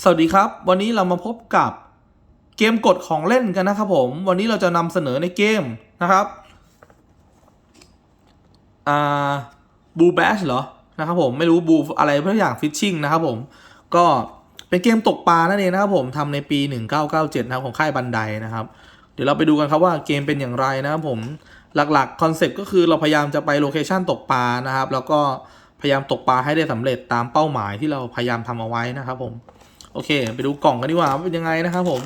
สวัสดีครับ วันนี้เรามาพบกับเกมกดของเล่นกันนะครับผม วันนี้เราจะนำเสนอในเกมนะครับอ่าบูแบชเหรอนะครับผมไม่รู้บูอะไรเพื่ออย่างฟิชชิ่งนะครับผมก็เป็นเกมตกปลานั่นเองนะครับผมทำในปี 1997 นะครับของค่ายบันไดนะครับ เดี๋ยวเราไปดูกันครับว่าเกมเป็นอย่างไรนะครับผมหลักๆคอนเซ็ปต์ก็คือเราพยายามจะไปโลเคชันตกปลานะครับ แล้วก็พยายามตกปลาให้ได้สำเร็จตามเป้าหมายที่เราพยายามทำเอาไว้นะครับผม โอเค ไปดูกล่องกันดีกว่าเป็นยังไงนะครับผม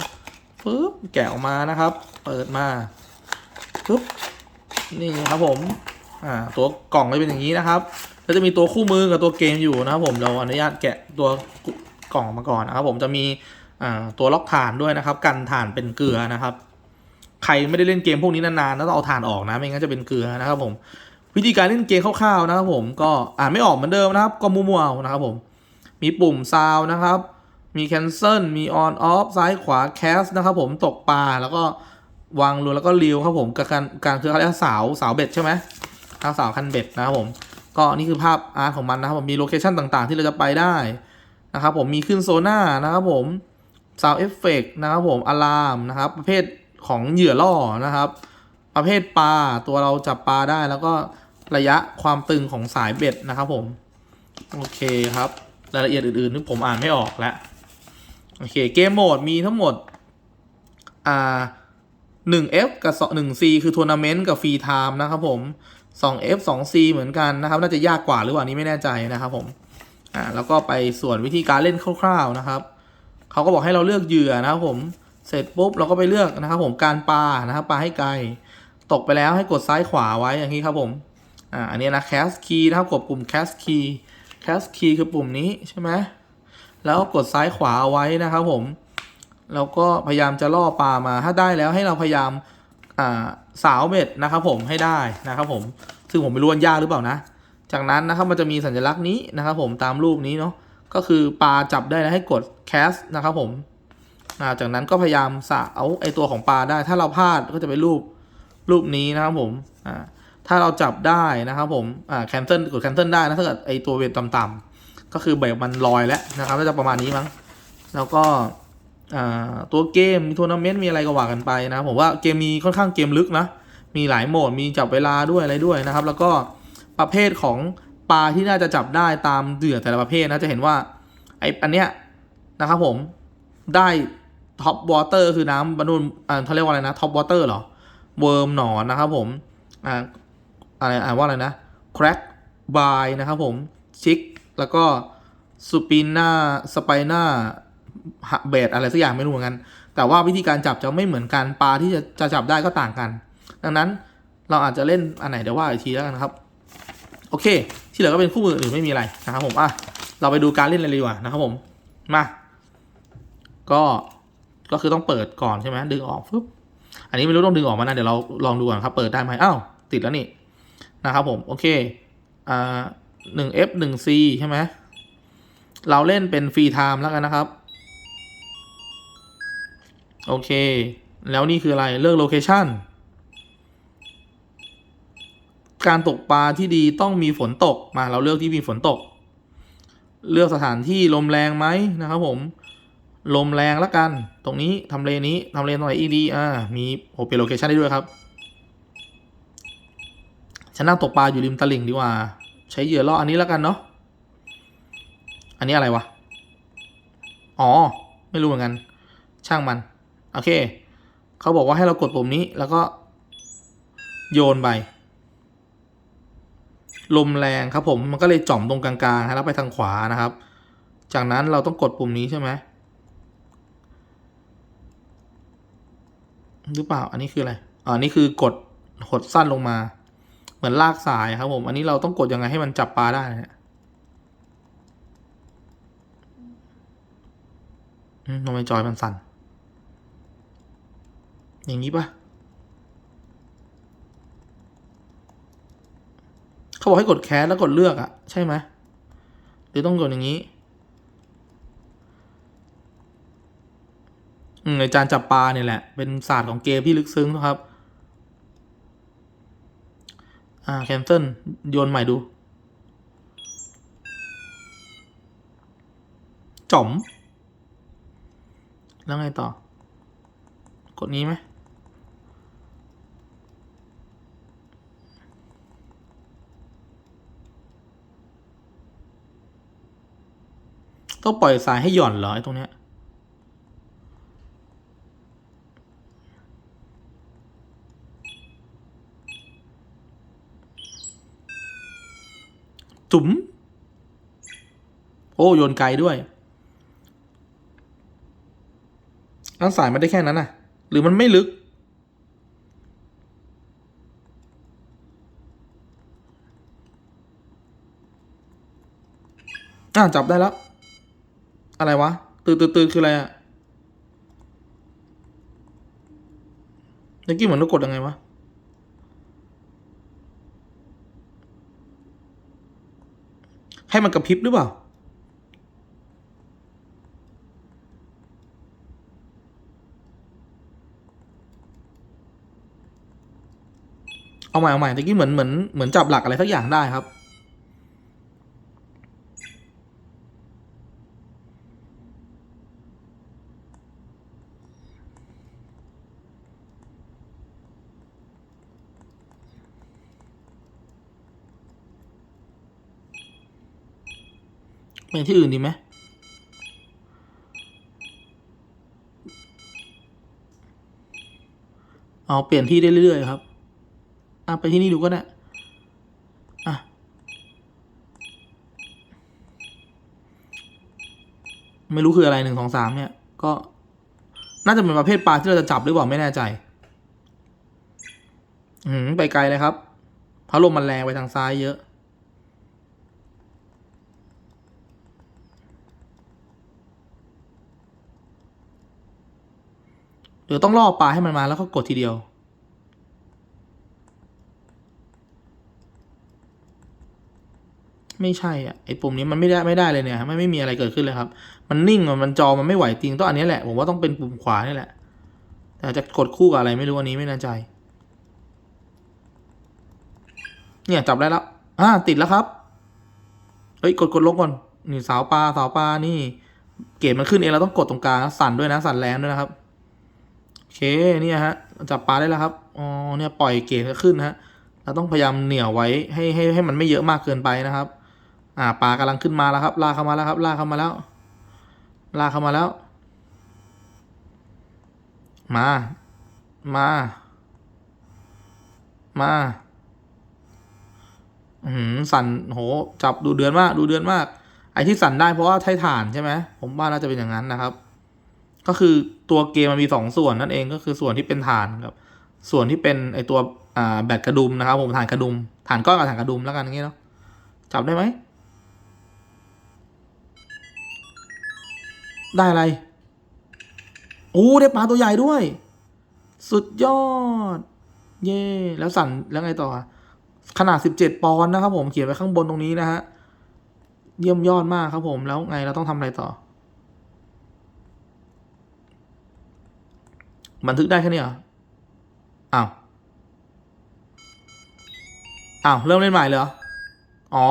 ปึ๊บแกะออกมานะครับ เปิดมาปึ๊บนี่ครับผมอ่าตัวกล่องก็จะเป็นอย่างนี้นะครับแล้วจะมีตัวคู่มือกับตัวเกมอยู่นะครับ ผมเราอนุญาตแกะตัวกล่องมาก่อนนะครับ ผมจะมีอ่าตัวล็อกฐานด้วยนะครับ กันฐานเป็นเกลือนะครับ ใครไม่ได้เล่นเกมพวกนี้นานๆแล้วต้องเอาฐานออกนะไม่งั้นจะเป็นเกลือนะครับ ผม วิธีการเล่นเกมคร่าวๆนะครับ ผมก็อ่านไม่ออกเหมือนเดิมนะครับ ก็มั่วๆเอานะครับ ผม มีปุ่มซาวนะครับ มี cancel มี on off ซ้ายขวา cast นะครับผมตกปลาแล้วก็วางรูแล้วก็รีวครับผมกับการการคือเขาเรียกสาวสาวเบ็ดใช่ไหมทางสาวคันเบ็ดนะครับผมก็นี่คือภาพอาร์ตของมันนะครับผมมีโลเคชันต่างๆ ที่เราจะไปได้นะครับผมมีขึ้นโซน่านะครับผมสาวเอฟเฟกนะครับผมอะลามนะครับ ประเภทของเหยื่อล่อนะครับ ประเภทปลาตัวเราจับปลาได้แล้วก็ระยะความตึงของสายเบ็ดนะครับผม โอเคครับ รายละเอียดอื่นๆนี่ผมอ่านไม่ออกแล้ว โอเคเกมโหมดมีทั้งหมดอ่า 1F กับ 1C คือทัวร์นาเมนต์กับฟรีไทม์นะครับผม 2F 2C เหมือนกันนะครับ น่าจะยากกว่าหรือเปล่านี้ไม่แน่ใจนะครับผมอ่าแล้วก็ไปส่วนวิธีการเล่นคร่าวๆนะครับเขาก็บอกให้เราเลือกเหยื่อนะครับผมเสร็จปุ๊บเราก็ไปเลือกนะครับผมการปลานะครับปลาให้ไกล ตกไปแล้วให้กดซ้ายขวาไว้อย่างนี้ครับผมอ่าอันนี้นะ cast key นะครับกดปุ่ม cast key cast key คือปุ่มนี้ใช่ไหม แล้วกดซ้ายขวาเอาไว้นะครับผมแล้วก็พยายามจะล่อปลามาถ้าได้แล้วให้เราพยายามอ่าสาวเบ็ดนะครับผมให้ได้นะครับผมซึ่งผมไม่รู้ว่ายากหรือเปล่านะ จากนั้นนะครับมันจะมีสัญลักษณ์นี้นะครับผมตามรูปนี้เนาะก็คือปลาจับได้แล้วให้กด cast นะครับผมาจากนั้นก็พยายามสาวไอตัวของปลาได้ ถ้าเราพลาดก็จะเป็นรูปรูปนี้นะครับผมถ้าเราจับได้นะครับผมอ่า cancel กด cancel ได้นะถ้าเกิดไอตัวเวทต่ำๆ ก็คือแบบมันลอยแล้วนะครับน่าจะประมาณนี้มั้ง แล้วก็ตัวเกมมีทัวร์นาเมนต์มีอะไรก็ว่ากันไปนะผมว่าเกมมีค่อนข้างเกมลึกนะ มีหลายโหมดมีจับเวลาด้วยอะไรด้วยนะครับ แล้วก็ประเภทของปลาที่น่าจะจับได้ตามเหยื่อแต่ละประเภทนะจะเห็นว่าไออันเนี้ยนะครับผมได้ท็อปวอเตอร์คือน้ำบรรลุอ่าเขาเรียกว่าอะไรนะท็อปวอเตอร์เหรอเวิร์มหนอนนะครับผมอ่าอะไรอ่านว่าอะไรนะแครกบายนะครับผมชิก แล้วก็สุปิน่าสไปน่าเบดอะไรสักอย่างไม่รู้เหมือนกัน แต่ว่าวิธีการจับจะไม่เหมือนกันปลาที่จะจะจับได้ก็ต่างกัน ดังนั้นเราอาจจะเล่นอันไหนเดี๋ยวว่าอีกทีแล้วกันนะครับ โอเค ที่เหลือก็เป็นคู่มืออื่นไม่มีอะไรนะครับผมอะเราไปดูการเล่นเลยดีกว่านะครับผมมาก็ก็คือต้องเปิดก่อนใช่ไหมดึงออกฟึบอันนี้ไม่รู้ต้องดึงออกมานะเดี๋ยวเราลองดูก่อนครับ เปิดได้ไหมอ้าวติดแล้วนี่นะครับผมโอเคอ่า หนึ่ง F หนึ่ง C ใช่ไหมเราเล่นเป็นฟรีไทม์แล้วกันนะครับ โอเค แล้วนี่คืออะไรเลือกโลเคชันการตกปลาที่ดีต้องมีฝนตกมาเราเลือกที่มีฝนตก เลือกสถานที่ลมแรงไหมนะครับผม ลมแรงแล้วกัน ตรงนี้ทำเลนี้ทำเลตรงไหนอีดีอ่ามีโอเปนโลเคชันได้ด้วยครับฉันนั่งตกปลาอยู่ริมตลิ่งดีกว่า ใช้เหยื่อล่ออันนี้แล้วกันเนาะ อันนี้อะไรวะ อ๋อ ไม่รู้เหมือนกัน ช่างมัน โอเค เขาบอกว่าให้เรากดปุ่มนี้แล้วก็โยนไป ลมแรงครับผม มันก็เลยจ่อมตรงกลางๆแล้วไปทางขวานะครับ จากนั้นเราต้องกดปุ่มนี้ใช่ไหมหรือเปล่า อันนี้คืออะไร อ๋อนนี้คือกดหดสั้นลงมา เหมือนลากสายครับผม อันนี้เราต้องกดยังไงให้มันจับปลาได้นี่ยอืมทำไมจอยมันสั่น อย่างนี้ปะเขาบอกให้กดแคสแล้วกดเลือกอะใช่ไหมหรือต้องกดอย่างนี้อืมในจานจับปลาเนี่ยแหละ เป็นศาสตร์ของเกมที่ลึกซึ้งนะครับ อ่าแคนเซิลโยนใหม่ดูจ๋อม แล้วไงต่อ กดนี้ไหมต้องปล่อยสายให้หย่อนเหรอไอ้ตรงเนี้ย จุ๋ม โอ้โยนไกลด้วยแล้วสายมันได้แค่นั้นน่ะ หรือมันไม่ลึก อะจับได้แล้ว อะไรวะ ตืดตืดตืดคืออะไรอะเมื่อกี้เหมือนเรากดยังไงวะ ให้มันกระพริบหรือเปล่า เอาใหม่เอาใหม่ตะกี้เหมือนเหมือนเหมือนจับหลักอะไรสักอย่างได้ครับ ไปที่อื่นดีไหมเอาเปลี่ยนที่ได้เรื่อยๆครับอะไปที่นี่ดูก็ได้อะไม่รู้คืออะไรหนึ่งสองสามเนี่ย ก็น่าจะเป็นประเภทปลาที่เราจะจับหรือเปล่าไม่แน่ใจ อืมไปไกลเลยครับพราะลมมันแรงไปทางซ้ายเยอะ เดี๋ยวต้องล่อปลาให้มันมาแล้วก็กดทีเดียว ไม่ใช่อะไอ้ปุ่มนี้มันไม่ได้ไม่ได้เลยเนี่ยไม่ไม่มีอะไรเกิดขึ้นเลยครับ มันนิ่งมันจอมันไม่ไหวจริงต้องอันนี้แหละผมว่าต้องเป็นปุ่มขวานี่แหละแต่จะกดคู่กับอะไรไม่รู้อันนี้ไม่แน่ใจ เนี่ยจับได้แล้วอ่าติดแล้วครับเฮ้ยกดกดลงก่อนนี่สาวปลาสาวปลานี่ เกรดมันขึ้นเองเราต้องกดตรงกลางสั่นด้วยนะสั่นแรงด้วยนะครับ เคเนี่ยฮะจับปลาได้แล้วครับอ๋อเนี่ยปล่อยเกรดขึ้นนะฮะเราต้องพยายามเหนี่ยวไว้ให้ให้ให้มันไม่เยอะมากเกินไปนะครับ อ่าปลากำลังขึ้นมาแล้วครับลากเข้ามาแล้วครับลากเข้ามาแล้วลากเข้ามาแล้ว มา มา มาอืมสั่นโห จับดูเดือนมาก ดูเดือนมาก ไอ้ที่สั่นได้เพราะว่าใช้ถ่านใช่ไหมผมว่าน่าจะเป็นอย่างนั้นนะครับ ก็คือตัวเกมมันมีสองส่วนนั่นเองก็คือส่วนที่เป็นฐานกับ ส่วนที่เป็นไอตัวอ่าแบตกระดุมนะครับ ผมฐานกระดุม ฐานก้อนกับฐานกระดุมแล้วกันอย่างเงี้เนาะจับได้ไหมได้อะไร โอ้ได้ปลาตัวใหญ่ด้วย สุดยอด เย่แล้วสั่นแล้วไงต่อ ขนาด17ปอนด์นะครับผมเขียนไว้ข้างบนตรงนี้นะฮะ เยี่ยมยอดมากครับผมแล้วไงเราต้องทำอะไรต่อ บันทึกได้แค่นี้เหรอ อ้าว อ้าว เริ่มเล่นใหม่เลยเหรอ อ๋อ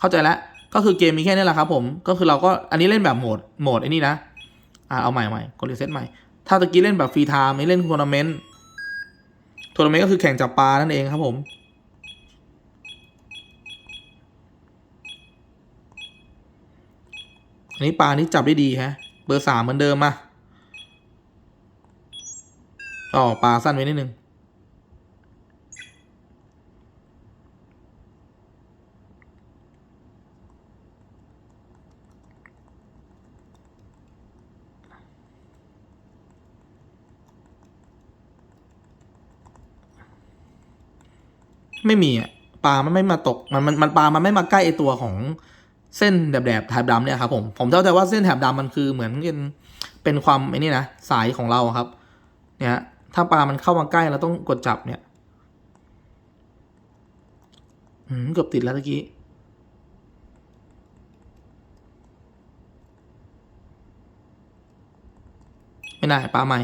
เข้าใจแล้ว ก็คือเกมมีแค่นี้แหละครับผม ก็คือเราก็ อันนี้เล่นแบบโหมด โหมดไอ้นี่นะ อ่า เอาใหม่ใหม่กดรีเซ็ตใหม่ ถ้าตะกี้เล่นแบบฟรีไทม์นี่เล่นทัวร์นาเมนต์ ทัวร์นาเมนต์ก็คือแข่งจับปลานั่นเองครับผมอันนี้ปลานี้จับได้ดีฮะ เบอร์สามเหมือนเดิมมา อ๋อปลาสั้นไว้นิดนึงไม่มีอะปลามันไม่มาตกมันมันมันปลามันไม่มาใกล้ไอตัวของเส้นแดบๆแถบดำเนี่ยครับผมผมเข้าใจว่าเส้นแถบดำมันคือเหมือนเป็นเป็นความไอ้นี่นะสายของเราครับ เนี่ย ถ้าปลามันเข้ามาใกล้เราต้องกดจับเนี่ยอืมเกือบติดแล้วตะกี้ไม่ได้ปลาใหม่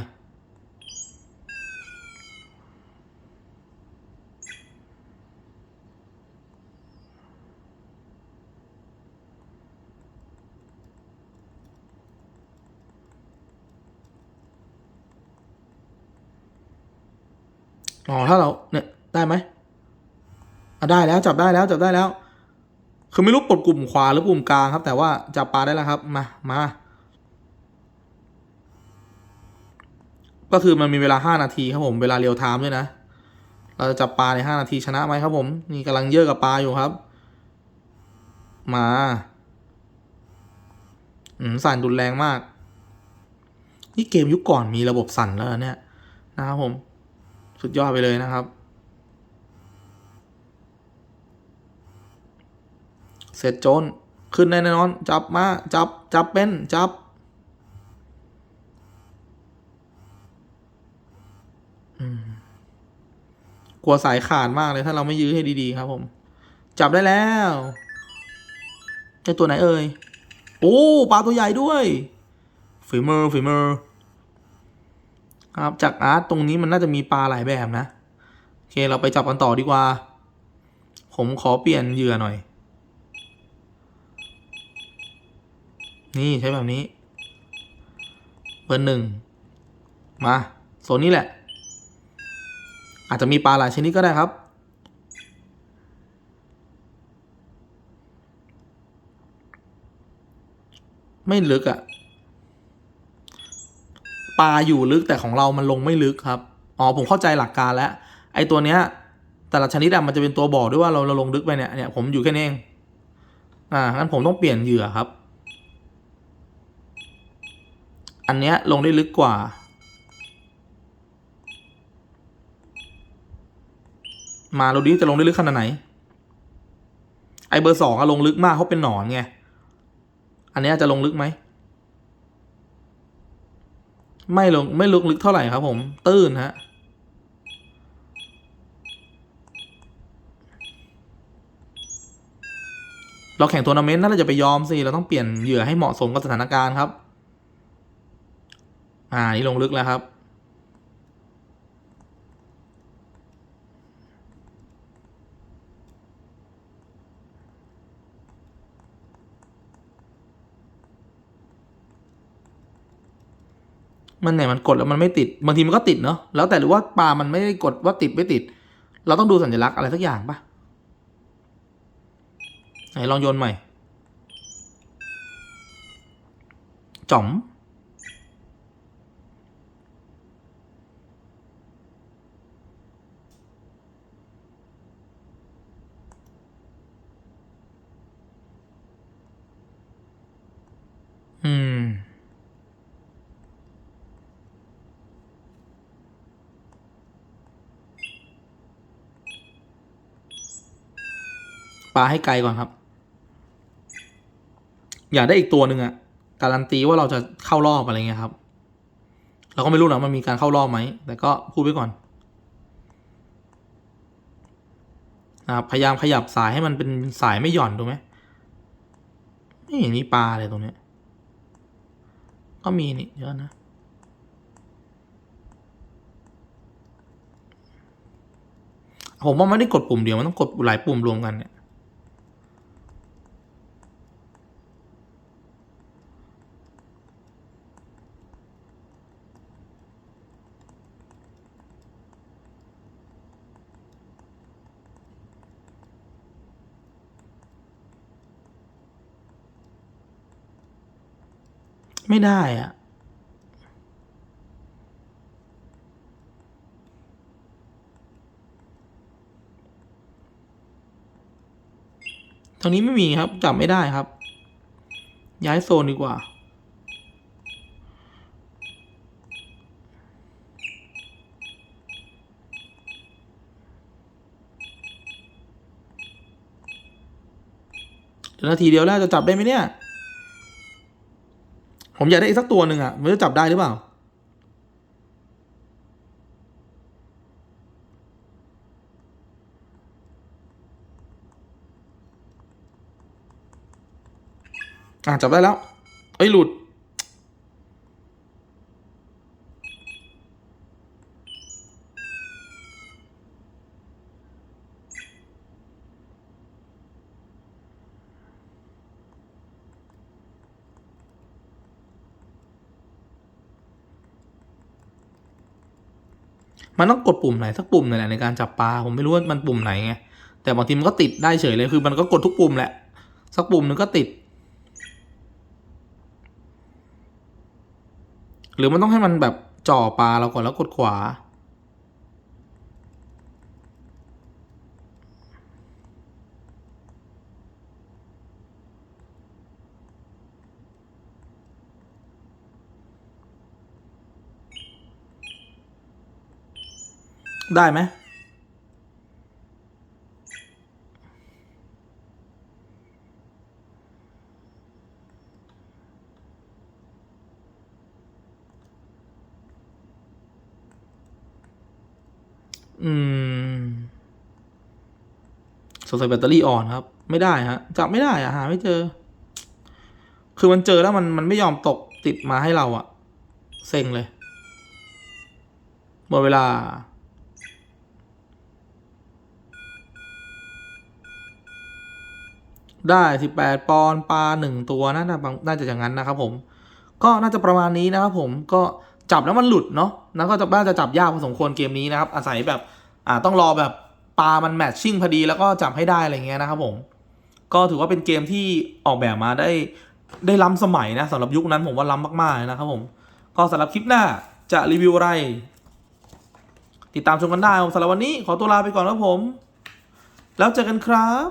อ๋อถ้าเราเนี่ยได้ไหมอะได้แล้วจับได้แล้วจับได้แล้ว คือไม่รู้กดปุ่มขวาหรือปุ่มกลางครับ แต่ว่าจับปลาได้แล้วครับ มามาก็คือมันมีเวลาห้านาทีครับผม เวลาเรียวไทม์ด้วยนะ เราจะจับปลาในห้านาทีชนะไหมครับผม นี่กำลังเยอะกับปลาอยู่ครับ มา อืมสั่นรุนแรงมาก นี่เกมยุคก่อนมีระบบสั่นแล้วเนี่ยนะครับผม สุดยอดไปเลยนะครับ เสร็จโจนขึ้นแน่นอน จับมา จับ จับเป็น จับกลัวสายขาดมากเลยถ้าเราไม่ยื้อให้ดีๆครับผม จับได้แล้วไอตัวไหนเอ่ย โอ้ปลาตัวใหญ่ด้วย ฝีมือฝีมือ ครับจากอาร์ตตรงนี้มันน่าจะมีปลาหลายแบบนะโอเคเราไปจับกันต่อดีกว่า ผมขอเปลี่ยนเหยื่อหน่อย นี่ใช้แบบนี้เบอร์หนึ่งมาโซนนี้แหละ อาจจะมีปลาหลายชนิดก็ได้ครับ ไม่ลึกอะ่ะ ปลาอยู่ลึกแต่ของเรามันลงไม่ลึกครับ อ๋อผมเข้าใจหลักการแล้ว ไอ้ตัวเนี้ย แต่ละชนิดอะมันจะเป็นตัวบอกด้วยว่าเราเราลงลึกไปเนี่ยเนี่ยผมอยู่แค่นี้เอง อ่างั้นผมต้องเปลี่ยนเหยื่อครับ อันเนี้ยลงได้ลึกกว่า มาเราดิจะลงได้ลึกขนาดไหน ไอเบอร์สองอะลงลึกมากเขาเป็นหนอนไง อันเนี้ยจะลงลึกไหม ไม่ลงไม่ลึกลึกเท่าไหร่ครับผม ตื้นฮะเราแข่งทัวร์นาเมนต์น่าจะไปยอมสิเราต้องเปลี่ยนเหยื่อให้เหมาะสมกับสถานการณ์ครับ อ่านี่ลงลึกแล้วครับ มันไหนมันกดแล้วมันไม่ติด บางทีมันก็ติดเนาะแล้วแต่หรือว่าปลามันไม่ได้กดว่าติดไม่ติด เราต้องดูสัญลักษณ์อะไรสักอย่างปะไหนลองโยนใหม่จ๋อม ปลาให้ไกลก่อนครับ อยากได้อีกตัวหนึ่งอะการันตีว่าเราจะเข้ารอบอะไรเงี้ยครับ เราก็ไม่รู้นะมันมีการเข้ารอบไหม แต่ก็พูดไว้ก่อนนะพยายามขยับสายให้มันเป็นสายไม่หย่อนถูกไหมไม่เห็นมีปลาเลยตรงเนี้ยก็มีนี่เยอะนะผมว่าไม่ได้กดปุ่มเดียวมันต้องกดหลายปุ่มรวมกันเนี่ย ไม่ได้อะทางนี้ไม่มีครับจับไม่ได้ครับ ย้ายโซนดีกว่า เดี๋ยวนาทีเดียวแล้วจะจับได้ไหมเนี่ย ผมอยากได้อีกสักตัวหนึ่งอะมันจะจับได้หรือเปล่า อะจับได้แล้ว เอ้ยหลุด มันต้องกดปุ่มไหนสักปุ่มหนึ่งแหละในการจับปลาผมไม่รู้ว่ามันปุ่มไหนไงแต่บางทีมันก็ติดได้เฉยเลยคือมันก็กดทุกปุ่มแหละ สักปุ่มหนึ่งก็ติด หรือมันต้องให้มันแบบจ่อปลาเราก่อนแล้วกดขวา ได้ไหมอืมสงสัยแบตเตอรี่อ่อนครับ ไม่ได้ฮะจับไม่ได้อะหาไม่เจอ คือมันเจอแล้วมันมันไม่ยอมตกติดมาให้เราอะเซ็งเลยหมดเวลา ได้สิบแปอนด์ปลาหนึ่งตัวน่าจะน่าจะอย่างนั้นนะครับผม ก็น่าจะประมาณนี้นะครับผมก็จับแล้วมันหลุดเนาะแล้วก็จะน่าจะจับยากพอสมควรเกมนี้นะครับ อาศัยแบบอ่าต้องรอแบบปลามันแมทชิ่งพอดีแล้วก็จับให้ได้อะไรเงี้ยนะครับผม ก็ถือว่าเป็นเกมที่ออกแบบมาได้ได้ล้ำสมัยนะสำหรับยุคนั้นผมว่าล้ำมากๆนะครับผม ก็สำหรับคลิปหน้าจะรีวิวอะไร ติดตามชมกันได้สำหรับวันนี้ขอตัวลาไปก่อนครับผม แล้วเจอกันครับ